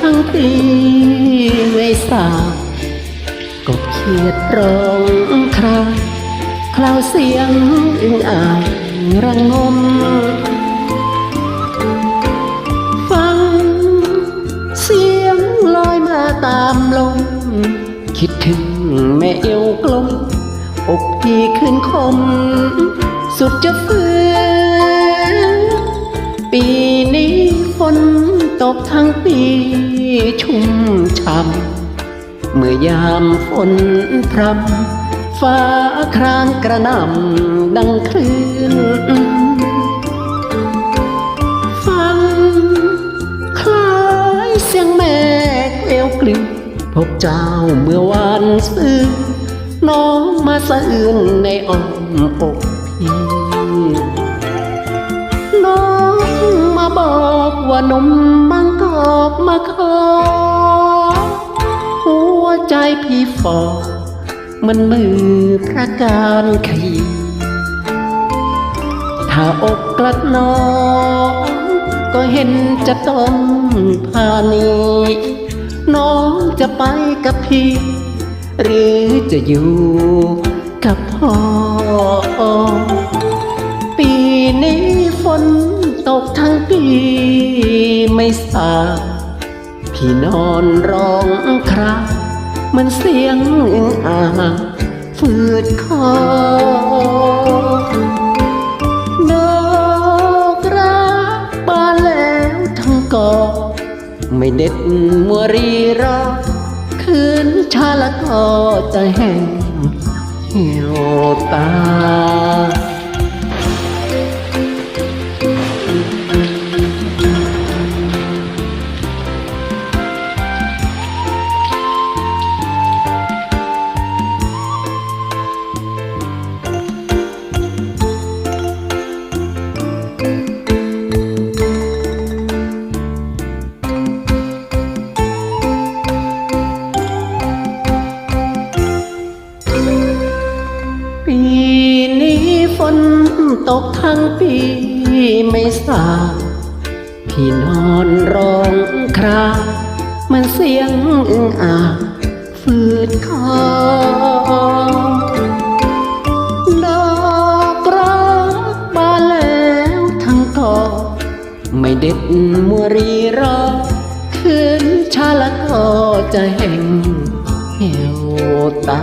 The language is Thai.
ทั้งปีไม่สาบกบเขียดร้องครางคลาวเสียงอึงอ่างระงม ฟังเสียงลอยมาตามลม คิดถึงแม่เอวกลม อกพี่ขึ้นคม สุดจะฝืนปีนี้ ฝนตกทั้งปีชุ่มช่ำเมื่อยามฝนพรำฟ้าครางกระหน่ำดังคลื่นฟังคล้ายเสียงแม่เอวกลิ่นพบเจ้าเมื่อวานซื้อน้องมาสะอื่นในอ้อมอกพี่ ว่านมบางกอกมาขอ หัวใจพี่ฟอมันมือพระการขยี ถ้าอกกลัดน้องก็เห็นจะต้องพานีน้องจะไปกับพี่ หรือจะอยู่กับพ่อ ปีนี้ฝนตกทั้งปี ไม่สาบพี่นอนร้องครางเหมือนเสียงอึงอ่างฝืดคอดอกรักบาแล้วทั้งกอ ไม่เด็ดมัวรีรอ คืนชาละก็จะแห้งเหี่ยวตา นตกทั้งปีไม่สาบพี่นอนร้องครามันเสียงอึงอ่างฝืดคอดอกรักบานแล้วทั้งกอไม่เด็ดมัวรีรอคืนชาละก็จะแห่งเหี่ยวตา